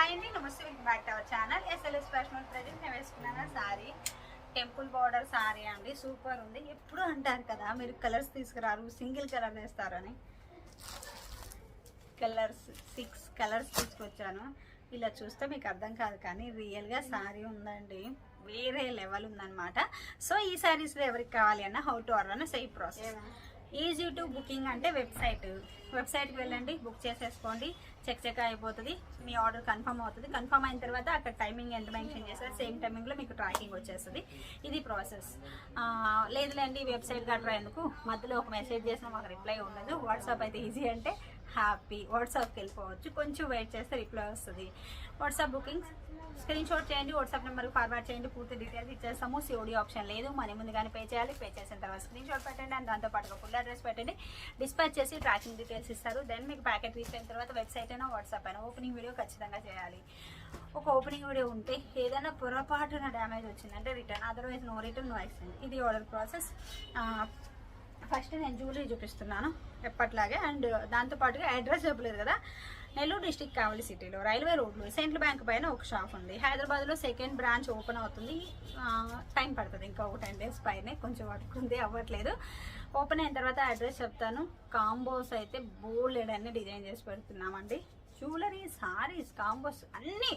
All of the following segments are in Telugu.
హాయ్ అండి namaste welcome back to our channel. SLS fashion present నేను వేసుకున్నాను? సారీ. టెంపుల్ బార్డర్ సారీ అండి సూపర్ ఉంది. ఎప్పుడు అంటారు కదా మీరు కలర్స్ తీసుకురారు సింగిల్ కలర్ వేస్తారని కలర్స్ సిక్స్ కలర్స్ తీసుకొచ్చాను. ఇలా చూస్తే మీకు అర్థం కాదు కానీ రియల్గా సారీ ఉందండి. వేరే లెవెల్ ఉందన్నమాట. సో ఈ సారీస్లో ఎవరికి కావాలి అన్న హౌ టు ఆర్డర్ అన్న same process easy to booking అంటే వెబ్సైట్ వెబ్సైట్కి వెళ్ళండి బుక్ చేసేసుకోండి. చెక్ చెక్ అయిపోతుంది. మీ ఆర్డర్ కన్ఫర్మ్ అవుతుంది. కన్ఫర్మ్ అయిన తర్వాత అక్కడ టైమింగ్ ఎంత మెన్షన్ చేస్తారు సేమ్ టైమింగ్లో మీకు ట్రాకింగ్ వచ్చేస్తుంది. ఇది ప్రాసెస్. లేదులేండి వెబ్సైట్ కట్టరా ఎందుకు? మధ్యలో ఒక మెసేజ్ చేసినా మాకు రిప్లై ఉండదు. వాట్సాప్ అయితే ఈజీ అంటే హ్యాపీ వాట్సాప్కి వెళ్ళిపోవచ్చు. కొంచెం వెయిట్ చేస్తే రిప్లై వస్తుంది. వాట్సాప్ బుకింగ్ స్క్రీన్ షాట్ చేయండి వాట్సాప్ నెంబర్కి ఫార్వర్డ్ చేయండి పూర్తి డీటెయిల్స్ ఇచ్చేస్తాము. సిఓడి ఆప్షన్ లేదు. మనీ ముందుగానే పే చేయాలి. పే చేసిన తర్వాత స్క్రీన్ షాట్ పెట్టండి అండ్ దాంతో పాటుగా ఫుల్ అడ్రస్ పెట్టండి. డిస్పాచ్ చేసి ట్రాకింగ్ డీటెయిల్స్ ఇస్తారు. దెన్ మీకు ప్యాకెట్ రీచ్ అయిన తర్వాత వెబ్సైట్ అయినా వాట్సాప్ అయినా ఓపెనింగ్ వీడియో ఖచ్చితంగా చేయాలి. ఒక ఓపెనింగ్ వీడియో ఉంటే ఏదైనా పొరపాటున డ్యామేజ్ వచ్చిందంటే return otherwise no return no exchange ఇది ఆర్డర్ ప్రాసెస్ ఫస్ట్ నేను జ్యువెలరీ చూపిస్తున్నాను. ఎప్పట్లాగే. అండ్ దాంతోపాటుగా అడ్రస్ చెప్పలేదు కదా నెల్లూరు డిస్టిక్ కావలి సిటీలో రైల్వే రోడ్లో సెంట్రల్ బ్యాంక్ పైన ఒక షాప్ ఉంది. హైదరాబాద్లో సెకండ్ బ్రాంచ్ ఓపెన్ అవుతుంది. టైం పడుతుంది ఇంకా ఒక టెన్ డేస్ పైనే కొంచెం వర్క్ ఉంది అవ్వట్లేదు. ఓపెన్ అయిన తర్వాత అడ్రస్ చెప్తాను. కాంబోస్ అయితే బోల్డ్ అన్ని డిజైన్ చేసి పెడుతున్నామండి. జ్యువెలరీ సారీస్ కాంబోస్ అన్నీ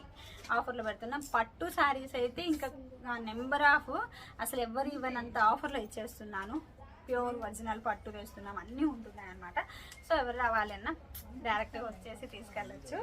ఆఫర్లు పెడుతున్నాం. పట్టు సారీస్ అయితే ఇంకా నెంబర్ ఆఫ్ అసలు ఎవరు ఇవ్వనంత ఆఫర్లో ఇచ్చేస్తున్నాను. ప్యూర్ ఒరిజినల్ పట్టు వేస్తున్నాం. అన్నీ ఉంటున్నాయి అనమాట సో ఎవరు రావాలన్నా డైరెక్ట్గా వచ్చేసి తీసుకెళ్ళచ్చు.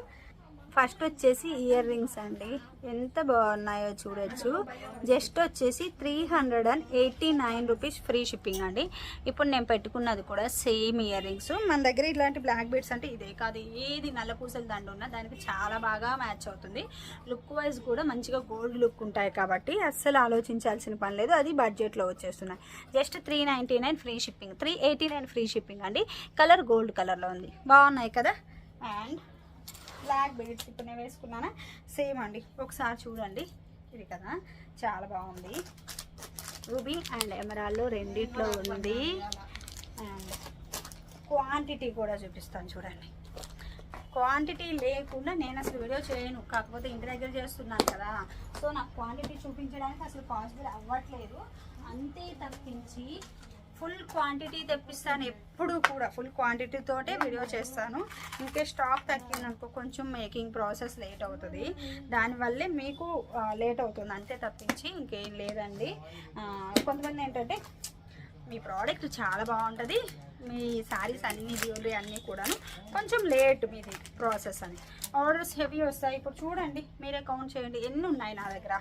ఫస్ట్ వచ్చేసి ఇయర్ రింగ్స్ అండి. ఎంత బాగున్నాయో చూడొచ్చు. జస్ట్ వచ్చేసి three hundred and eighty nine rupees free shipping అండి. ఇప్పుడు నేను పెట్టుకున్నది కూడా సేమ్ ఇయర్ రింగ్స్. మన దగ్గర ఇలాంటి బ్లాక్ బీడ్స్ అంటే ఇదే కాదు. ఏది నల్ల పూసల దండ ఉన్నా దానికి చాలా బాగా మ్యాచ్ అవుతుంది. లుక్ వైజ్ కూడా మంచిగా గోల్డ్ లుక్ ఉంటాయి కాబట్టి అస్సలు ఆలోచించాల్సిన పని లేదు. అది బడ్జెట్లో వచ్చేస్తున్నాయి. Just three ninety nine free shipping. Three eighty nine free shipping అండి. కలర్ గోల్డ్ కలర్లో ఉంది. బాగున్నాయి కదా? అండ్ బ్లాక్ బీడ్స్ ఇప్పుడు నేను వేసుకున్నానా? సేమ్ అండి. ఒకసారి చూడండి. ఇది కదా. చాలా బాగుంది. రూబీ అండ్ ఎమరాల్లో రెండిట్లో ఉంది. అండ్ క్వాంటిటీ కూడా చూపిస్తాను చూడండి. క్వాంటిటీ లేకుండా నేను అసలు వీడియో చేయను. కాకపోతే ఇంటి దగ్గర చేస్తున్నాను కదా. సో నాకు క్వాంటిటీ చూపించడానికి అసలు పాసిబుల్ అవ్వట్లేదు. అంతే తప్పించి ఫుల్ క్వాంటిటీ తెప్పిస్తాను ఎప్పుడు కూడా ఫుల్ క్వాంటిటీ తోటే వీడియో చేస్తాను. ఇంకే స్టాక్ తగ్గిందనుకో కొంచెం మేకింగ్ ప్రాసెస్ లేట్ అవుతుంది. దానివల్లే మీకు లేట్ అవుతుంది. అంతే తప్పించి ఇంకేం లేదండి. కొంతమంది ఏంటంటే మీ ప్రోడక్ట్ చాలా బాగుంటుంది మీ శారీస్ అన్ని జ్యువెలరీ అన్నీ కూడాను కొంచెం లేట్ మీది ప్రాసెస్ అని. ఆర్డర్స్ హెవీ వస్తాయి. ఇప్పుడు చూడండి మీరే కౌంట్ చేయండి. ఎన్ని ఉన్నాయి నా దగ్గర?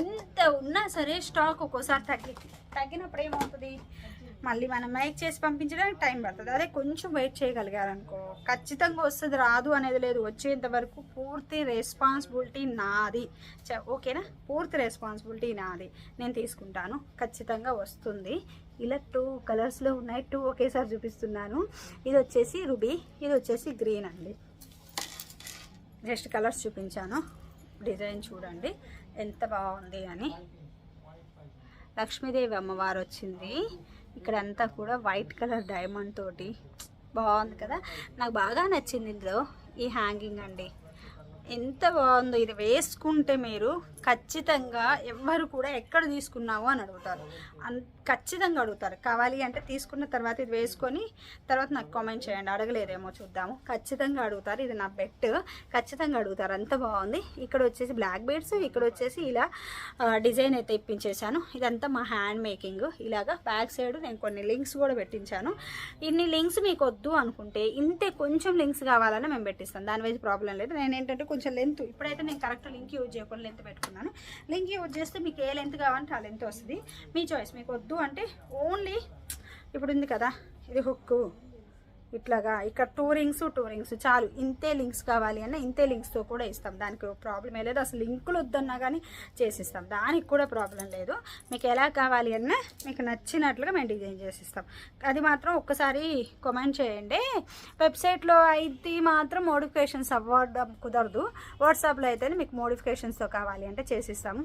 ఇంత ఉన్నా సరే స్టాక్ ఒక్కోసారి తగ్గి తగ్గినప్పుడు ఏమవుతుంది? మళ్ళీ మనం మేక్ చేసి పంపించడానికి టైం పడుతుంది. అదే కొంచెం వెయిట్ చేయగలిగారనుకో. ఖచ్చితంగా వస్తుంది రాదు అనేది లేదు. వచ్చేంత వరకు పూర్తి రెస్పాన్సిబిలిటీ నాది. చ- ఓకేనా పూర్తి రెస్పాన్సిబిలిటీ నాది. నేను తీసుకుంటాను. ఖచ్చితంగా వస్తుంది. ఇలా టూ కలర్స్లో ఉన్నాయి. టూ ఒకేసారి చూపిస్తున్నాను. ఇది వచ్చేసి రుబీ ఇది వచ్చేసి గ్రీన్ అండి. జస్ట్ కలర్స్ చూపించాను. డిజైన్ చూడండి. ఎంత బాగుంది అని. లక్ష్మీదేవి అమ్మవారు వచ్చింది. ఇక్కడ అంతా కూడా వైట్ కలర్ డైమండ్ తోటి. బాగుంది కదా? నాకు బాగా నచ్చింది ఇందులో ఈ హ్యాంగింగ్ అండి. ఎంత బాగుందో ఇది వేసుకుంటే మీరు ఖచ్చితంగా ఎవ్వరు కూడా ఎక్కడ తీసుకున్నావు అని అడుగుతారు. అన్ ఖచ్చితంగా అడుగుతారు. కావాలి అంటే తీసుకున్న తర్వాత ఇది వేసుకొని తర్వాత నాకు కామెంట్ చేయండి. అడగలేదేమో చూద్దాము. ఖచ్చితంగా అడుగుతారు. ఇది నా బెట్ ఖచ్చితంగా అడుగుతారు. అంత బాగుంది. ఇక్కడ వచ్చేసి బ్లాక్ బీడ్స్ ఇక్కడ వచ్చేసి ఇలా డిజైన్ అయితే ఇప్పించేశాను. ఇదంతా మా హ్యాండ్ మేకింగ్ ఇలాగా బ్యాక్ సైడ్ నేను కొన్ని లింక్స్ కూడా పెట్టించాను. ఇన్ని లింక్స్ మీకు వద్దు అనుకుంటే ఇంతే కొంచెం లింక్స్ కావాలని మేము పెట్టిస్తాం. దాని వైజ్ ప్రాబ్లం లేదు. నేను ఏంటంటే కొంచెం లెంత్ ఇప్పుడైతే నేను కరెక్ట్ లింక్ యూజ్ చేయకుండా లెంత్ పెట్టుకున్నాను. లింక్ యూజ్ చేస్తే మీకు ఏ లెంత్ కావాలంటే ఆ లెంత్ వస్తుంది. మీ చాయిస్ మీకు వద్దు అంటే ఓన్లీ ఇప్పుడు ఉంది కదా ఇది హుక్కు ఇట్లాగా ఇక్కడ టూ రింగ్స్ టూ రింగ్స్ చాలు ఇంతే లింక్స్ కావాలి అన్న ఇంతే లింక్స్తో కూడా ఇస్తాం. దానికి ప్రాబ్లం లేదు. అసలు లింకులు వద్దన్నా కానీ చేసిస్తాం. దానికి కూడా ప్రాబ్లం లేదు. మీకు ఎలా కావాలి అన్నా మీకు నచ్చినట్లుగా మేము డిజైన్ చేసిస్తాం. అది మాత్రం ఒక్కసారి కామెంట్ చేయండి. వెబ్సైట్లో అయితే మాత్రం మోడిఫికేషన్స్ అవ్వడం కుదరదు. వాట్సాప్లో అయితే మీకు మోడిఫికేషన్స్తో కావాలి అంటే చేసిస్తాము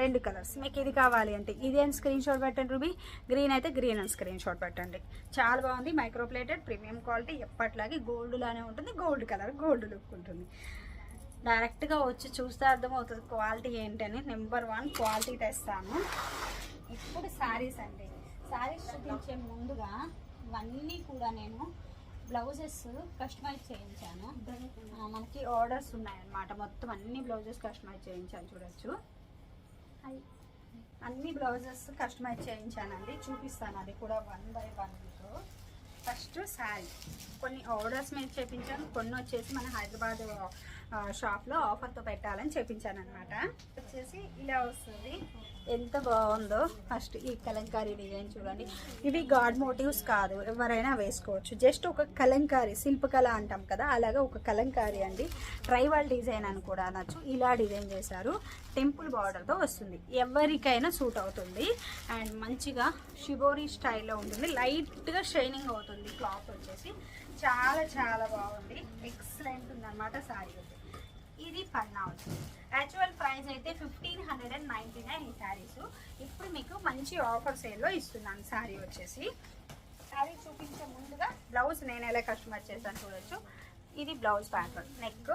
రెండు కలర్స్. మీకు ఇది కావాలి అంటే ఇది అని స్క్రీన్ షాట్ పెట్టండి రూబీ గ్రీన్ అయితే గ్రీన్ అని స్క్రీన్ షాట్ పెట్టండి. చాలా బాగుంది. మైక్రోప్లేటెడ్ ప్రీమియం క్వాలిటీ ఎప్పట్లాగే గోల్డ్లానే ఉంటుంది. గోల్డ్ కలర్ గోల్డ్ లుక్ ఉంటుంది. డైరెక్ట్గా వచ్చి చూస్తే అర్థమవుతుంది క్వాలిటీ ఏంటని. నెంబర్ వన్ క్వాలిటీ తెస్తాను ఇప్పుడు శారీస్ అండి. శారీస్ చూపించే ముందుగా ఇవన్నీ కూడా నేను బ్లౌజెస్ కస్టమైజ్ చేయించాను. మనకి ఆర్డర్స్ ఉన్నాయన్నమాట. మొత్తం అన్ని బ్లౌజెస్ కస్టమైజ్ చేయించాను చూడొచ్చు. అన్ని బ్లౌజెస్ కస్టమైజ్ చేయించానండి. చూపిస్తాను. అది కూడా one by one first sari కొన్ని ఆర్డర్స్ మీద చేపించాను కొన్ని వచ్చేసి మన హైదరాబాద్ షాప్లో ఆఫర్తో పెట్టాలని చేపించాను అనమాట వచ్చేసి ఇలా వస్తుంది. ఎంత బాగుందో ఫస్ట్ ఈ కలంకారీ డిజైన్ చూడండి. ఇవి గాడ్ మోటివ్స్ కాదు ఎవరైనా వేసుకోవచ్చు. జస్ట్ ఒక కలంకారీ శిల్పకళ అంటాం కదా అలాగా ఒక కలంకారీ అండి. ట్రైవల్ డిజైన్ అని కూడా అనొచ్చు. ఇలా డిజైన్ చేశారు. టెంపుల్ బార్డర్తో వస్తుంది. ఎవరికైనా సూట్ అవుతుంది. అండ్ మంచిగా షిబోరి స్టైల్లో ఉంటుంది. లైట్గా షైనింగ్ అవుతుంది. క్లాత్ వచ్చేసి. చాలా చాలా బాగుంది. ఎక్సలెంట్ ఉందన్నమాట శారీ ఇది పన్నా వచ్చింది యాక్చువల్ ప్రైస్ అయితే fifteen hundred and ninety nine ఈ శారీస్ ఇప్పుడు మీకు మంచి ఆఫర్ సేల్లో ఇస్తున్నాను శారీ వచ్చేసి. శారీ చూపించే ముందుగా బ్లౌజ్ నేను ఎలా కస్టమర్ చేశాను చూడొచ్చు. ఇది blouse pattern neck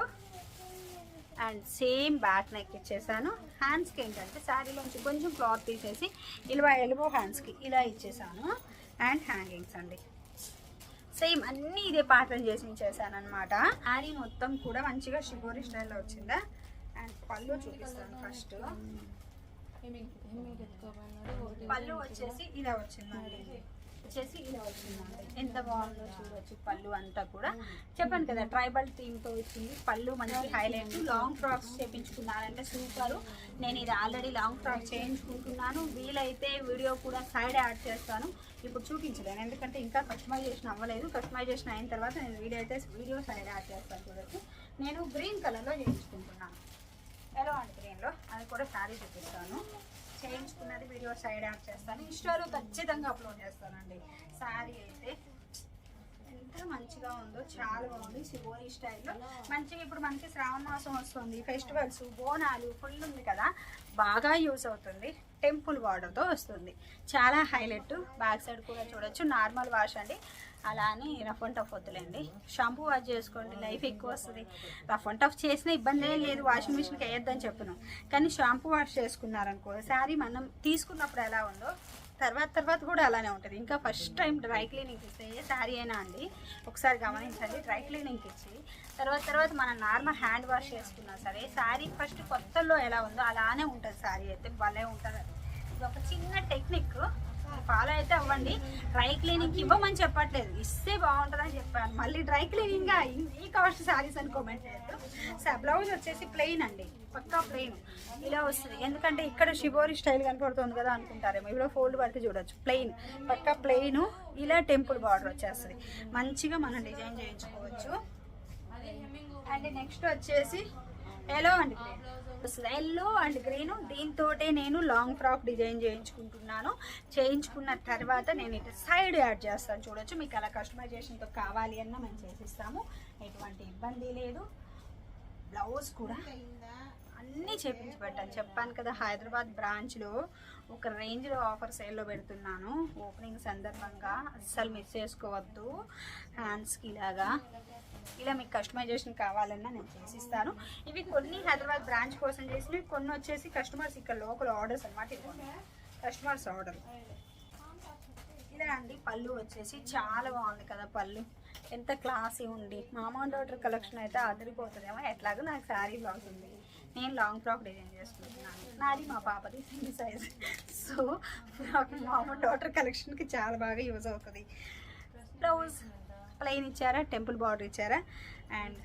and same back neck ఇచ్చేసాను. హ్యాండ్స్కి ఏంటంటే శారీలోంచి కొంచెం క్లాత్ తీసేసి ఇలా ఎల్బో హ్యాండ్స్కి ఇలా ఇచ్చేసాను. అండ్ హ్యాంగింగ్స్ అండి. సేమ్ అన్నీ ఇదే ప్యాటర్న్ చేసి ఇచ్చేసాను అనమాట శారీ మొత్తం కూడా మంచిగా షిబోరి స్టైల్లో వచ్చిందా? అండ్ పళ్ళు చూపిస్తాను ఫస్ట్. పళ్ళు వచ్చేసి ఇలా వచ్చిందండి. వచ్చేసి ఇలా వచ్చిందండి ఎంత బాగుందో చూడొచ్చు పళ్ళు అంతా కూడా. చెప్పాను కదా ట్రైబల్ థీమ్తో వచ్చింది. పళ్ళు మనకి హైలైట్ లాంగ్ ఫ్రాక్స్ చేయించుకున్నారంటే సూపరు నేను ఇది ఆల్రెడీ లాంగ్ ఫ్రాక్ చేయించుకుంటున్నాను. వీలైతే వీడియో కూడా సైడ్ యాడ్ చేస్తాను. ఇప్పుడు చూపించలేను ఎందుకంటే ఇంకా కస్టమైజేషన్ అవ్వలేదు. కస్టమైజేషన్ అయిన తర్వాత నేను వీడియో అయితే వీడియో సైడ్ యాడ్ చేస్తాను చూడొచ్చు. నేను గ్రీన్ కలర్లో చేయించుకుంటున్నాను. ఎలా అండ్ గ్రీన్లో అది కూడా శారీ చూపిస్తాను చేయించుకున్నది వీడియో సైడ్ యాడ్ చేస్తాను. ఇన్స్టాలో ఖచ్చితంగా అప్లోడ్ చేస్తానండి. శారీ అయితే. ఎంత మంచిగా ఉందో చాలా బాగుంది శివోని స్టైల్లో. మంచిగా ఇప్పుడు మనకి శ్రావణ మాసం వస్తుంది ఫెస్టివల్స్ బోనాలు ఫుల్ ఉంది కదా బాగా యూస్ అవుతుంది. టెంపుల్ బార్డర్తో వస్తుంది. చాలా హైలైట్. బ్యాక్ సైడ్ కూడా చూడొచ్చు. నార్మల్ వాష్ అండి. అలా అని రఫ్ అండ్ టఫ్ వద్దులేండి. షాంపూ వాష్ చేసుకోండి లైఫ్ ఎక్కువ వస్తుంది. రఫ్ అండ్ టఫ్ చేసిన ఇబ్బంది ఏం లేదు వాషింగ్ మిషన్కి వేయొద్దని చెప్పను. కానీ షాంపూ వాష్ చేసుకున్నారనుకో శారీ మనం తీసుకున్నప్పుడు ఎలా ఉందో తర్వాత తర్వాత కూడా అలానే ఉంటుంది. ఇంకా ఫస్ట్ టైం డ్రై క్లీనింగ్ ఇస్తే ఏ శారీ అయినా అండి ఒకసారి గమనించండి డ్రై క్లీనింగ్కి ఇచ్చి తర్వాత తర్వాత మనం నార్మల్ హ్యాండ్ వాష్ చేసుకున్నా సరే శారీ ఫస్ట్ కొత్తలో ఎలా ఉందో అలానే ఉంటుంది శారీ అయితే భలే ఉంటుంది అది. ఇది ఒక చిన్న టెక్నిక్. ఫాలో అయితే అవ్వండి. డ్రై క్లీనింగ్ ఇవ్వమని చెప్పట్లేదు. ఇస్తే బాగుంటుందని చెప్పాను. మళ్ళీ డ్రై క్లీనింగ్గా ఈ కాస్ట్ శారీస్ అని కామెంట్ చేయొద్దు. బ్లౌజ్ వచ్చేసి ప్లెయిన్ అండి. పక్కా ప్లెయిన్ ఇలా వస్తుంది. ఎందుకంటే ఇక్కడ షిబోరి స్టైల్ కనపడుతుంది కదా అనుకుంటారేమో. ఇప్పుడు ఫోల్డ్ పడితే చూడొచ్చు. ప్లెయిన్ పక్కా ప్లెయిన్ ఇలా టెంపుల్ బార్డర్ వచ్చేస్తుంది. మంచిగా మనం డిజైన్ చేయించుకోవచ్చు. అండ్ నెక్స్ట్ వచ్చేసి yellow and yellow and green దీంతో నేను లాంగ్ ఫ్రాక్ డిజైన్ చేయించుకుంటున్నాను. చేయించుకున్న తర్వాత నేను ఇటు సైడ్ యాడ్ చేస్తాను. చూడొచ్చు మీకు అలా కస్టమైజేషన్తో కావాలి అన్న మేము చేసిస్తాము. ఎటువంటి ఇబ్బంది లేదు. బ్లౌజ్ కూడా అన్నీ చేపించి పెట్టాను. చెప్పాను కదా హైదరాబాద్ బ్రాంచ్లో ఒక రేంజ్లో ఆఫర్ సేల్లో పెడుతున్నాను. ఓపెనింగ్ సందర్భంగా అస్సలు మిస్ చేసుకోవద్దు. హ్యాండ్స్కి ఇలాగా. ఇలా మీకు కస్టమైజేషన్ కావాలన్నా నేను చేసిస్తాను. ఇవి కొన్ని హైదరాబాద్ బ్రాంచ్ కోసం చేసినవి కొన్ని వచ్చేసి కస్టమర్స్ ఇక్కడ లోకల్ ఆర్డర్స్ అనమాట ఇవ్వండి కస్టమర్స్ ఆర్డర్ ఇలా అండి పళ్ళు వచ్చేసి చాలా బాగుంది కదా పళ్ళు. ఎంత క్లాసీ ఉంది మామా డాటర్ కలెక్షన్ అయితే అదిరిపోతుందేమో. ఎట్లాగో నాకు శారీ బ్లౌజ్ ఉంది. నేను లాంగ్ ఫ్రాక్ డిజైన్ చేసుకుంటున్నాను. నాది మా పాపది సింగిల్ సైజ్ సో నాకు మామ డాటర్ కలెక్షన్కి చాలా బాగా యూజ్ అవుతుంది. బ్లౌజ్ ప్లెయిన్ ఇచ్చారా? టెంపుల్ బార్డర్ ఇచ్చారా? అండ్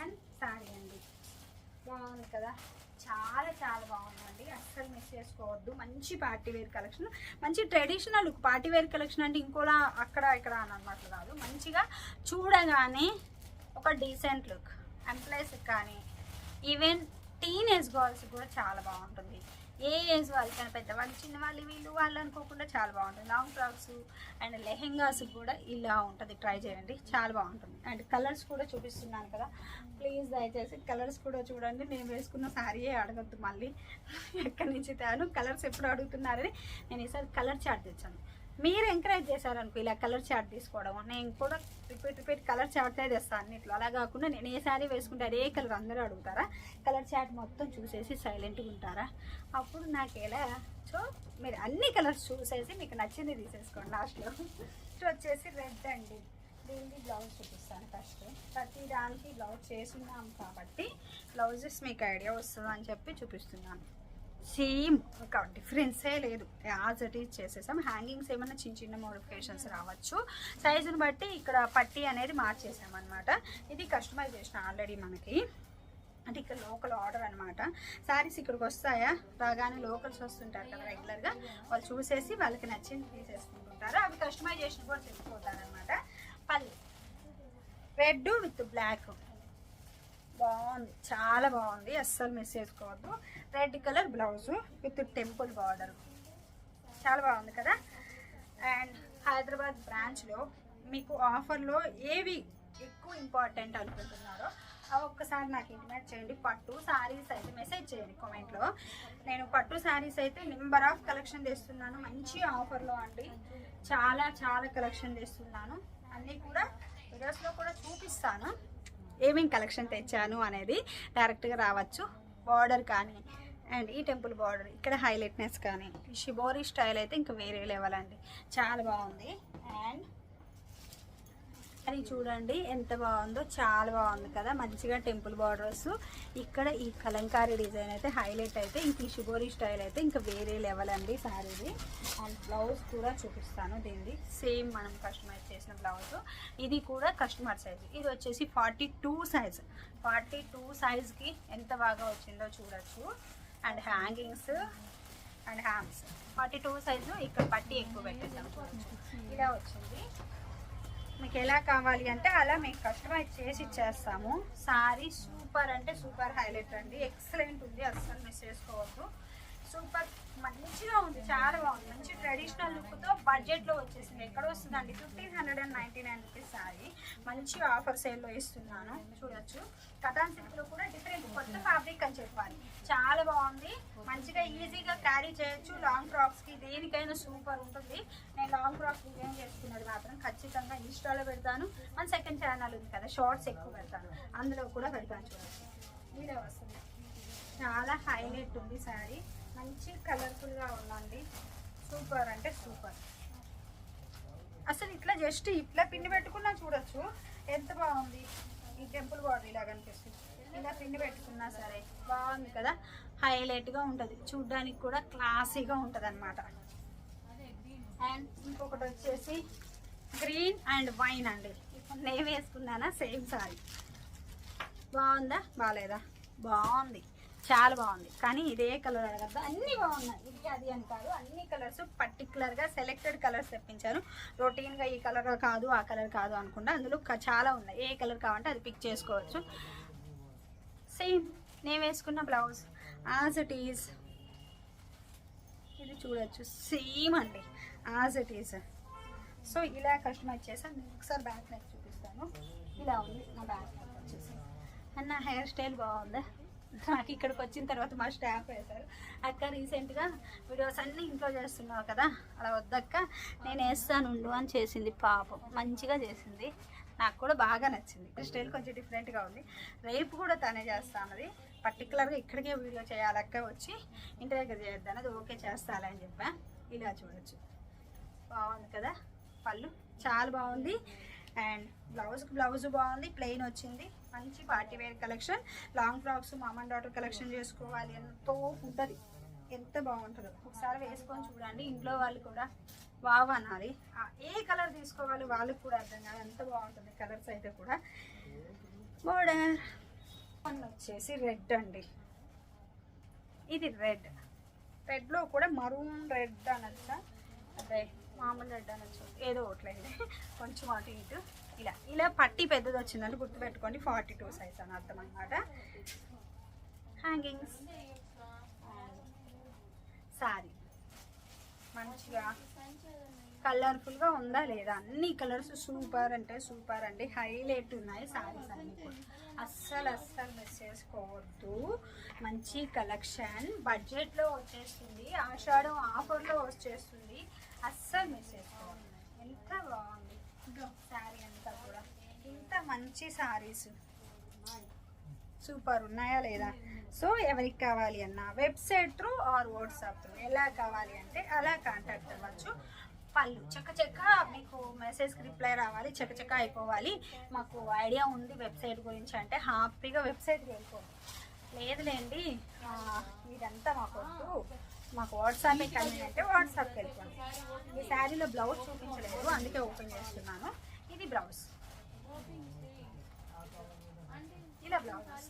అండ్ సారీ అండి. బాగుంది కదా? చాలా చాలా బాగుందండి. అస్సలు మిస్ చేసుకోవద్దు. మంచి పార్టీ వేర్ కలెక్షన్. మంచి traditional look party wear collection అంటే ఇంకోలా అక్కడ ఇక్కడ అని అన్నట్లు కాదు. మంచిగా చూడగానే ఒక డీసెంట్ లుక్ ఎంప్లాయీస్ కానీ ఈవెన్ టీనేజ్ గర్ల్స్ కూడా చాలా బాగుంటుంది. ఏ ఏజ్ వాళ్ళకైనా పెద్దవాళ్ళు చిన్నవాళ్ళు వీళ్ళు వాళ్ళు అనుకోకుండా చాలా బాగుంటుంది. లాంగ్ ఫ్రాక్స్ అండ్ లెహెంగాస్ కూడా ఇలా ఉంటుంది. ట్రై చేయండి. చాలా బాగుంటుంది. అండ్ కలర్స్ కూడా చూపిస్తున్నాను కదా. ప్లీజ్ దయచేసి కలర్స్ కూడా చూడండి. నేను వేసుకున్న శారీయే అడగద్దు మళ్ళీ. ఎక్కడి నుంచి తాను కలర్స్ ఎప్పుడు అడుగుతున్నారని నేను ఈసారి కలర్ చార్ట్ తెచ్చాను. మీరు ఎంకరేజ్ చేశారనుకో ఇలా కలర్ చార్ట్ తీసుకోవడం నేను కూడా రిపీట్ రిపీట్ కలర్ చార్ట్లే తెస్తాను అన్నిట్లో. అలా కాకుండా నేను ఏ శారీ వేసుకుంటే అదే కలర్ అందరూ అడుగుతారా? కలర్ చార్ట్ మొత్తం చూసేసి సైలెంట్గా ఉంటారా? అప్పుడు నాకు ఎలా? సో మీరు అన్ని కలర్స్ చూసేసి మీకు నచ్చింది తీసేసుకోండి లాస్ట్లో సో వచ్చేసి రెడ్ అండి. దీనికి బ్లౌజ్ చూపిస్తాను ఫస్ట్ ప్రతి దానికి బ్లౌజ్ చేస్తున్నాం కాబట్టి బ్లౌజెస్ మీకు ఐడియా వస్తుందని చెప్పి చూపిస్తున్నాను. సేమ్ ఒక డిఫరెన్సే లేదు. యాజ్ ఇట్ ఈజ్ చేసేసాం. హ్యాంగింగ్స్ ఏమైనా చిన్న చిన్న మోడిఫికేషన్స్ రావచ్చు. సైజుని బట్టి ఇక్కడ పట్టి అనేది మార్చేసాం అనమాట ఇది కస్టమైజేషన్ ఆల్రెడీ మనకి. అంటే ఇక్కడ లోకల్ ఆర్డర్ అనమాట శారీస్ ఇక్కడికి వస్తాయా? రాగానే లోకల్స్ వస్తుంటారు కదా రెగ్యులర్గా వాళ్ళు చూసేసి వాళ్ళకి నచ్చింది తీసేసుకుంటుంటారు. అవి కస్టమైజేషన్ కూడా తెచ్చుకుంటారు అనమాట పల్లె రెడ్ విత్ బ్లాక్ బాగుంది. చాలా బాగుంది. అస్సలు మిస్ చేసుకోవద్దు. Red colour blouse with temple border. చాలా బాగుంది కదా? అండ్ హైదరాబాద్ బ్రాంచ్లో మీకు ఆఫర్లో ఏవి ఎక్కువ ఇంపార్టెంట్ అనుకుంటున్నారో అవి ఒక్కసారి నాకు ఇంటిమేట్ చేయండి. పట్టు శారీస్ అయితే మెసేజ్ చేయండి కామెంట్లో. నేను పట్టు శారీస్ అయితే నెంబర్ ఆఫ్ కలెక్షన్ తెస్తున్నాను. మంచి ఆఫర్లో అండి. చాలా చాలా కలెక్షన్ తెస్తున్నాను. అన్నీ కూడా వీడియోస్లో కూడా చూపిస్తాను. ఏమేం కలెక్షన్ తెచ్చాను అనేది డైరెక్ట్గా రావచ్చు. బార్డర్ కానీ అండ్ ఈ టెంపుల్ బార్డర్ ఇక్కడ హైలైట్నెస్ కానీ షిబోరీ స్టైల్ అయితే ఇంకా వేరే లెవెల్ అండి. చాలా బాగుంది. అండ్ అది చూడండి ఎంత బాగుందో. చాలా బాగుంది కదా. మంచిగా టెంపుల్ బార్డర్స్. ఇక్కడ ఈ కలంకారీ డిజైన్ అయితే హైలైట్ అయితే ఇంక ఈ షుగోరీ స్టైల్ అయితే ఇంకా వేరే లెవెల్ అండి సారీది అండ్ బ్లౌజ్ కూడా చూపిస్తాను దీనిది సేమ్ మనం కస్టమైజ్ చేసిన బ్లౌజ్. ఇది కూడా కస్టమర్ సైజ్. ఇది వచ్చేసి forty two size. Forty two సైజ్కి ఎంత బాగా వచ్చిందో చూడొచ్చు. And hangings and hems forty two size ఇక్కడ పట్టి ఎక్కువ పెట్టేసాం ఇలా వచ్చింది. మీకు ఎలా కావాలి అంటే అలా మీకు కస్టమైజ్ చేసి ఇచ్చేస్తాము. సారీ సూపర్ అంటే సూపర్ హైలైట్ అండి. ఎక్సలెంట్ ఉంది. అస్సలు మిస్ చేసుకోవద్దు. సూపర్. మంచిగా ఉంది చాలా బాగుంది. మంచి ట్రెడిషనల్ లుక్తో బడ్జెట్లో వచ్చేసింది. ఎక్కడ వస్తుందండి? Fifteen hundred and ninety nine rupees sari మంచి ఆఫర్ సేల్లో ఇస్తున్నాను. చూడొచ్చు. కథాన్ సిల్క్లో కూడా డిఫరెంట్ కొత్త ఫ్యాబ్రిక్ అని చెప్పాలి. చాలా బాగుంది. మంచిగా ఈజీగా క్యారీ చేయొచ్చు. లాంగ్ ఫ్రాక్స్కి దేనికైనా సూపర్ ఉంటుంది. నేను లాంగ్ ఫ్రాక్స్ డిజైన్ చేసుకున్నది మాత్రం ఖచ్చితంగా ఇన్స్టాలో పెడతాను. మన సెకండ్ ఛానల్ ఉంది కదా షార్ట్స్ ఎక్కువ పెడతాను. అందులో కూడా పెడతాను చూడొచ్చు. వీడియో వస్తుంది. చాలా హైలైట్ ఉంది శారీ మంచి కలర్ఫుల్గా ఉందండి. సూపర్ అంటే సూపర్. అసలు ఇట్లా జస్ట్ ఇట్లా పిండి పెట్టుకున్నా చూడొచ్చు. ఎంత బాగుంది. ఈ టెంపుల్ బాడీ ఇలా కనిపిస్తుంది ఇలా పిండి పెట్టుకున్నా సరే బాగుంది కదా. హైలైట్గా ఉంటుంది. చూడ్డానికి కూడా క్లాసీగా ఉంటుంది అనమాట అండ్ ఇంకొకటి వచ్చేసి గ్రీన్ అండ్ వైన్ అండి. ఇప్పుడు నేను వేసుకున్నానా? Same sorry. బాగుందా? బాగాలేదా బాగుంది. చాలా బాగుంది. కానీ ఇదే కలర్ అడగద్దు. అన్నీ బాగున్నాయి. ఇది అది అని కాదు. అన్ని కలర్స్ పర్టికులర్గా సెలెక్టెడ్ కలర్స్ తెప్పించాను రొటీన్గా ఈ కలర్ కాదు ఆ కలర్ కాదు అనుకుంటా అందులో చాలా ఉన్నాయి. ఏ కలర్ కావాలంటే అది పిక్ చేసుకోవచ్చు. సేమ్ నేను వేసుకున్న బ్లౌజ్ యాజ్ ఇట్ ఈజ్ ఇది చూడొచ్చు. సేమ్ అండి. యాజ్ ఇట్ ఈజ్ సో ఇలా కస్టమైజ్ చేసాను నేను ఒకసారి బ్యాక్ నెక్ చూపిస్తాను. ఇలా ఉంది. నా బ్యాక్ నెక్ వచ్చేసి. అండ్ నా హెయిర్ స్టైల్ బాగుందా? నాకు ఇక్కడికి వచ్చిన తర్వాత మా స్టాఫ్ వేశారు. అక్క రీసెంట్గా వీడియోస్ అన్నీ ఇంట్లో చేస్తున్నావు కదా అలా వద్దక్క నేను వేస్తాను ఉండు అని చేసింది పాపం. మంచిగా చేసింది. నాకు కూడా బాగా నచ్చింది. స్టైల్ కొంచెం డిఫరెంట్గా ఉంది. రేపు కూడా తనే చేస్తానది పర్టికులర్గా ఇక్కడికే వీడియో చేయాలక్క వచ్చి ఇంటి దగ్గర చేద్దాను అది ఓకే చేస్తాలే అని చెప్పా. ఇలా చూడొచ్చు. బాగుంది కదా పళ్ళు? చాలా బాగుంది. అండ్ బ్లౌజ్కి బ్లౌజ్ బాగుంది. ప్లెయిన్ వచ్చింది. మంచి party wear collection. Long frocks mom and daughter collection చేసుకోవాలి. ఎంతో ఉంటుంది. ఎంత బాగుంటుందో. ఒకసారి వేసుకొని చూడండి. ఇంట్లో వాళ్ళు కూడా బాగా అనాలి. ఏ కలర్ తీసుకోవాలి వాళ్ళకి కూడా అర్థం కాదు. ఎంత బాగుంటుంది కలర్స్ అయితే కూడా. బోర్డర్ వన్ వచ్చేసి రెడ్ అండి. ఇది రెడ్ రెడ్లో కూడా మరూన్ రెడ్ అనొచ్చా అదే మామూలు రెడ్ అనొచ్చు ఏదో ఒకట్లేదు కొంచెం అటు ఇటు. ఇలా ఇలా పట్టి పెద్దది వచ్చిందని గుర్తుపెట్టుకోండి. ఫార్టీ టూ సైజ్ అని అర్థం అనమాట హ్యాంగింగ్స్. సారీ. మంచిగా కలర్ఫుల్గా ఉందా లేదా? అన్ని కలర్స్ సూపర్ అంటే సూపర్ అండి. హైలైట్ ఉన్నాయి సారీస్ అన్ని కూడా. అస్సలు అస్సలు మిస్ చేసుకోవద్దు. మంచి కలెక్షన్. బడ్జెట్లో వచ్చేస్తుంది. ఆషాఢం ఆఫర్లో వచ్చేస్తుంది. అస్సలు మిస్ చేసుకోవద్దు. ఎంత బాగుంది. శారీ మంచి సారీస్ సూపర్ ఉన్నాయా లేదా? సో ఎవరికి కావాలి అన్న website through or WhatsApp through ఎలా కావాలి అంటే అలా కాంటాక్ట్ అవ్వచ్చు. పళ్ళు చక్క చక్క మీకు మెసేజ్కి రిప్లై రావాలి చక్క చక్క అయిపోవాలి. మాకు ఐడియా ఉంది వెబ్సైట్ గురించి అంటే హ్యాపీగా వెబ్సైట్కి వెళ్ళిపోండి. లేదులేండి ఇదంతా మాకు వద్దు. మాకు వాట్సాప్ కన్వీన్ అంటే వాట్సాప్కి వెళ్ళిపోండి. ఈ శారీలో బ్లౌజ్ చూపించలేదు అందుకే ఓపెన్ చేస్తున్నాను. ఇది బ్లౌజ్ Ciao.